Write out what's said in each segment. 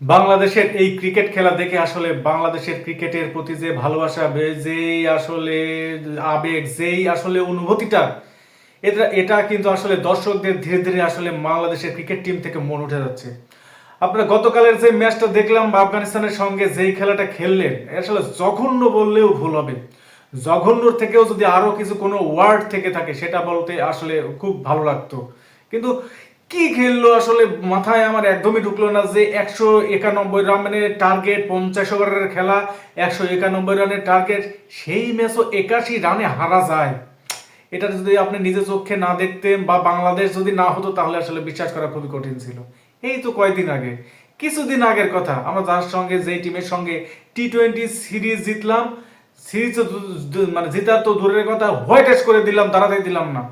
বাংলাদেশের এই ক্রিকেট খেলা দেখে আসলে বাংলাদেশের ক্রিকেটের প্রতি যে ভালোবাসা যেই আসলে আবেগ, যেই আসলে অনুভূতিটা, এটা এটা কিন্তু আসলে দর্শকদের ধীরে ধীরে আসলে বাংলাদেশের ক্রিকেট টিম থেকে মন উঠে যাচ্ছে। আপনারা গতকালের যে ম্যাচটা দেখলাম আফগানিস্তানের সঙ্গে যেই খেলাটা খেললেন আসলে জঘন্য বললেও ভুল হবে। জঘন্যর থেকেও যদি আরও কিছু কোনো ওয়ার্ড থেকে থাকে, সেটা বলতে আসলে খুব ভালো লাগতো। কিন্তু কি খেললো আসলে মাথায় আমার একদমই ঢুকলো না যে একশো একানব্বই রানের টার্গেট পঞ্চাশ ওভারের খেলা, একশো একানব্বই রানের টার্গেট সেই ম্যাচও একাশি রানে হারা যায়। এটা যদি আপনি নিজে চোখে না দেখতেন বা বাংলাদেশ যদি না হতো, তাহলে আসলে বিশ্বাস করা খুবই কঠিন ছিল। এই তো কয়েকদিন আগে। কিছুদিন আগের কথা, আমরা যার সঙ্গে, যেই টিমের সঙ্গে টি টোয়েন্টি সিরিজ জিতলাম সিরিজ মানে জেতার তো দূরের কথা, হোয়াইট করে দিলাম দাঁড়াতে দিলাম না।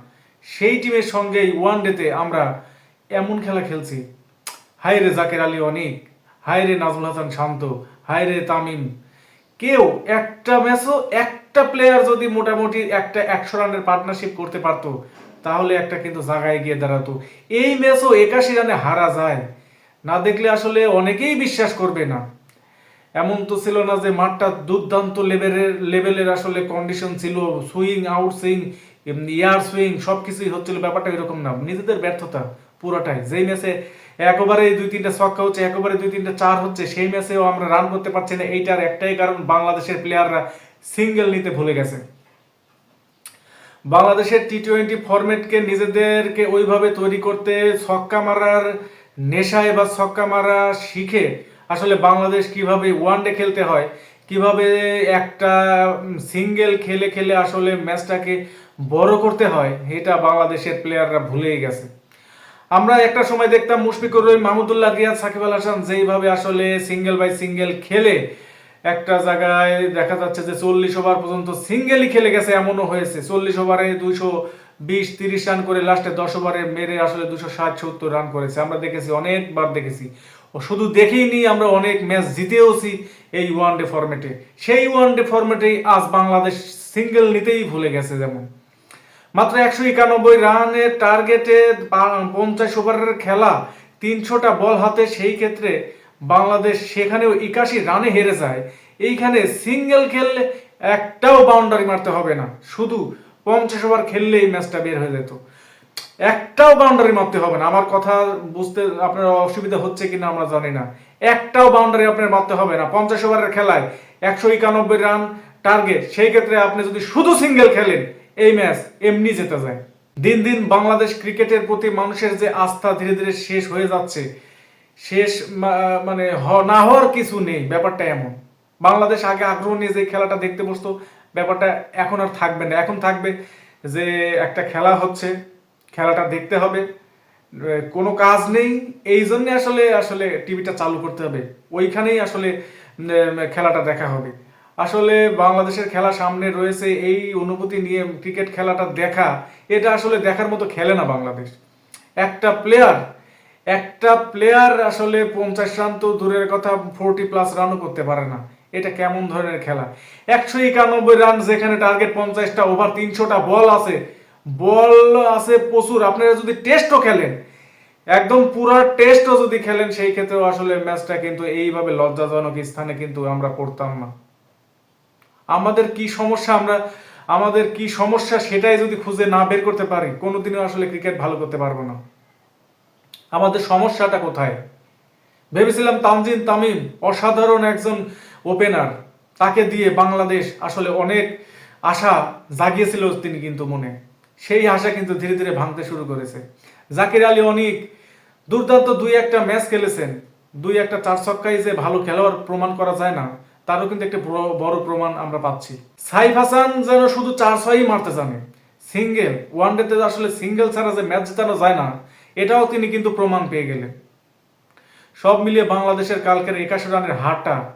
সেই টিমের সঙ্গে ওয়ান ডেতে আমরা এমন খেলা খেলছি। হায় রে জাকের আলী অনিক, হায় রে নাজমুল হাসান শান্ত, হায় রে তামিম। কেউ একটা ম্যাচও একটা প্লেয়ার যদি মোটামুটি একটা একশো রানের পার্টনারশিপ করতে পারতো, তাহলে একটা কিন্তু জায়গায় গিয়ে দাঁড়াতো। এই ম্যাচও একাশি রানে হারা যায়। না দেখলে আসলে অনেকেই বিশ্বাস করবে না। এমন তো ছিল না যে মাঠটা দুর্দান্ত লেভেলের লেভেলের আসলে কন্ডিশন ছিল সুইং আউট সুইং ইয়ার সুইং সব কিছুই হচ্ছিল, ব্যাপারটা এরকম না। নিজেদের ব্যর্থতা পুরোটাই যেই ম্যাচে একবারে দুই তিনটা ছক্কা হচ্ছে একবারে দুই তিনটা চার হচ্ছে, সেই ম্যাচেও আমরা রান করতে পারছি না। এইটার একটাই কারণ, বাংলাদেশের প্লেয়াররা সিঙ্গেল নিতে ভুলে গেছে। বাংলাদেশের টি টোয়েন্টি ফরম্যাটকে নিজেদেরকে ওইভাবে তৈরি করতে ছক্কা মারার নেশায় বা ছক্কা মারা শিখে আসলে বাংলাদেশ কীভাবে ওয়ানডে খেলতে হয়, কীভাবে একটা সিঙ্গেল খেলে খেলে আসলে ম্যাচটাকে বড় করতে হয়, এটা বাংলাদেশের প্লেয়াররা ভুলেই গেছে। আমরা একটা সময় দেখতাম মুশফিকুর রহিম, মাহমুদুল্লাহ রিয়াদ সাকিব আল হাসান যেইভাবে আসলে সিঙ্গেল বাই সিঙ্গেল খেলে, একটা জায়গায় দেখা যাচ্ছে যে চল্লিশ ওভার পর্যন্ত সিঙ্গেলই খেলে গেছে, এমনও হয়েছে। চল্লিশ ওভারে দুইশো বিশ, তিরিশ রান করে লাস্টে দশ ওভারে মেরে আসলে দুশো ষাট, সত্তর রান করেছে। আমরা দেখেছি, অনেকবার দেখেছি। ও শুধু দেখেই নি আমরা অনেক ম্যাচ জিতেওছি এই ওয়ান ডে ফরম্যাটে সেই ওয়ান ডে ফরম্যাটেই আজ বাংলাদেশ সিঙ্গেল নিতেই ভুলে গেছে যেমন। মাত্র একশো একানব্বই রানের টার্গেটে পঞ্চাশ ওভারের খেলা, তিনশোটা বল হাতে, সেই ক্ষেত্রে বাংলাদেশ সেখানেও একাশি রানে হেরে যায়। এইখানে সিঙ্গেল খেললে একটাও বাউন্ডারি মারতে হবে না। শুধু পঞ্চাশ ওভার খেললেই ম্যাচটা বের হয়ে যেত। একটাও বাউন্ডারি মারতে হবে না। আমার কথা বুঝতে আপনার অসুবিধা হচ্ছে কিনা আমরা জানি না। একটাও বাউন্ডারি আপনার মারতে হবে না। পঞ্চাশ ওভারের খেলায় একশো একানব্বই রান টার্গেট, সেই ক্ষেত্রে আপনি যদি শুধু সিঙ্গেল খেলেন এই ম্যাচ এমনি যেতে যায়। দিন দিন বাংলাদেশ ক্রিকেটের প্রতি মানুষের যে আস্থা ধীরে ধীরে শেষ হয়ে যাচ্ছে, শেষ মানে না হওয়ার কিছু নেই, ব্যাপারটা এমন। বাংলাদেশ আগে আগ্রহ নিয়ে যে খেলাটা দেখতে বসতো, ব্যাপারটা এখন আর থাকবে না। এখন থাকবে যে একটা খেলা হচ্ছে, খেলাটা দেখতে হবে। কোনো কাজ নেই। এই জন্য আসলে আসলে টিভিটা চালু করতে হবে। ওইখানেই আসলে খেলাটা দেখা হবে। আসলে বাংলাদেশের খেলা সামনে রয়েছে এই অনুভূতি নিয়ে ক্রিকেট খেলাটা দেখা। এটা আসলে দেখার মতো খেলে না বাংলাদেশ। একটা প্লেয়ার একটা প্লেয়ার আসলে পঞ্চাশ রান তো দূরের কথা ফোরটি প্লাস রানও করতে পারে না। এটা কেমন ধরনের খেলা? একশো একানব্বই রান যেখানে টার্গেট পঞ্চাশটা ওভার তিনশোটা বল আছে। বল আছে প্রচুর। আপনারা যদি টেস্টও খেলেন, একদম পুরো টেস্টও যদি খেলেন, সেই ক্ষেত্রেও আসলে ম্যাচটা কিন্তু এইভাবে লজ্জাজনক স্থানে কিন্তু আমরা পড়তাম না। আমাদের কি সমস্যা আমরা, আমাদের কি সমস্যা সেটাই যদি খুঁজে না বের করতে পারি, কোনোদিনও আসলে ক্রিকেট ভালো করতে পারব না। আমাদের সমস্যাটা কোথায়? ভেবেছিলাম তানজিন তামিম অসাধারণ একজন ওপেনার তাকে দিয়ে বাংলাদেশ আসলে অনেক আশা জাগিয়েছিল তিনি কিন্তু মনে। সেই আশা কিন্তু ধীরে ধীরে ভাঙতে শুরু করেছে। জাকির আলী অনেক দুর্দান্ত দুই একটা ম্যাচ খেলেছেন। দুই একটা চার ছক্কাই যে ভালো খেলোয়াড় প্রমাণ করা যায় না তারও কিন্তু একটা বড়- প্রমাণ আমরা পাচ্ছি। সাইফ হাসান যেন শুধু চার ছয়ই মারতে জানে। সিঙ্গেল ওয়ান ওয়ানডেতে আসলে সিঙ্গেল ছাড়া যে ম্যাচ জেতানো যায় না, এটাও তিনি কিন্তু প্রমাণ পেয়ে গেলেন। সব মিলিয়ে বাংলাদেশের কালকের একাশি রানের হারটা,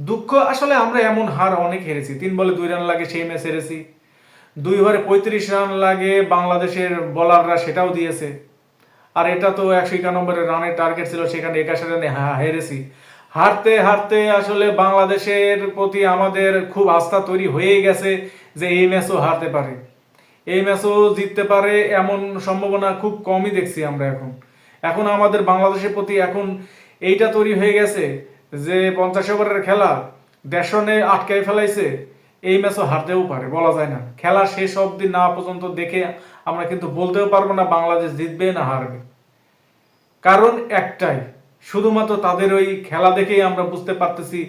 দুঃখ, আসলে আমরা এমন হার অনেক হেরেছি। তিন বলে দুই রান লাগে, সেই ম্যাচ হেরেছি। দুই ওভারে পঁয়ত্রিশ রান লাগে, বাংলাদেশের বলাররা সেটাও দিয়েছে। আর এটা তো একশো একানব্বই রানের টার্গেট ছিল, সেখানে একাশি রানে হেরেছি। হারতে হারতে আসলে বাংলাদেশের প্রতি আমাদের খুব আস্থা তৈরি হয়ে গেছে যে এই ম্যাচও হারতে পারে। এই ম্যাচও জিততে পারে এমন সম্ভাবনা খুব কমই দেখছি আমরা এখন। এখন আমাদের বাংলাদেশের প্রতি এখন এইটা তৈরি হয়ে গেছে যে পঞ্চাশ ওভারের খেলা দেশনে আটকাই ফেলাইছে, এই ম্যাচও হারতেও পারে, বলা যায় না। খেলা শেষ অবধি না পর্যন্ত দেখে আমরা কিন্তু বলতেও পারব না বাংলাদেশ জিতবে না হারবে। কারণ একটাই শুধুমাত্র তাদের ওই খেলা দেখেই আমরা বুঝতে পারতেছি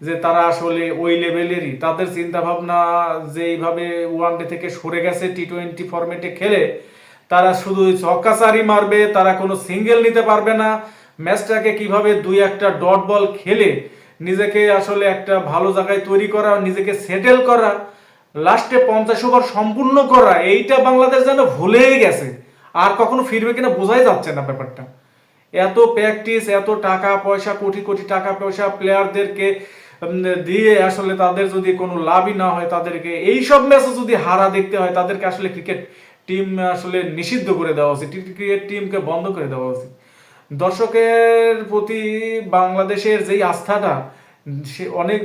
যে তারা আসলে ওই লেভেলেরই। তাদের চিন্তা ভাবনা যে এইভাবে ওয়ান ডে থেকে সরে গেছে টি টোয়েন্টি ফরম্যাটে খেলে, তারা শুধু চক্কাচারি মারবে, তারা কোনো সিঙ্গেল নিতে পারবে না। ম্যাচটাকে কীভাবে দুই একটা ডট বল খেলে, নিজেকে আসলে একটা ভালো জায়গায় তৈরি করা, নিজেকে সেটেল করা লাস্টে পঞ্চাশ ওভার সম্পূর্ণ করা, এইটা বাংলাদেশ যেন ভুলেই গেছে। আর কখনো ফিরবে কিনা বোঝাই যাচ্ছে না ব্যাপারটা। এত প্র্যাকটিস এত টাকা পয়সা, কোটি কোটি টাকা পয়সা প্লেয়ারদেরকে দিয়ে আসলে তাদের যদি কোনো লাভই না হয়, তাদেরকে এই সব ম্যাচে যদি হারা দেখতে হয়, তাদেরকে আসলে ক্রিকেট টিম আসলে নিষিদ্ধ করে দেওয়া উচিত। ক্রিকেট টিমকে বন্ধ করে দেওয়া উচিত। দর্শকের প্রতি বাংলাদেশের যেই আস্থাটা, সে অনেক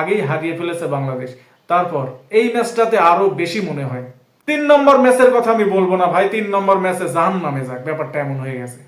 আগেই হারিয়ে ফেলেছে বাংলাদেশ। তারপর এই ম্যাচটাতে আরও বেশি মনে হয়। তিন নম্বর ম্যাচের কথা আমি বলব না ভাই, তিন নম্বর ম্যাচে জাহান নামে যাক, ব্যাপারটা এমন হয়ে গেছে।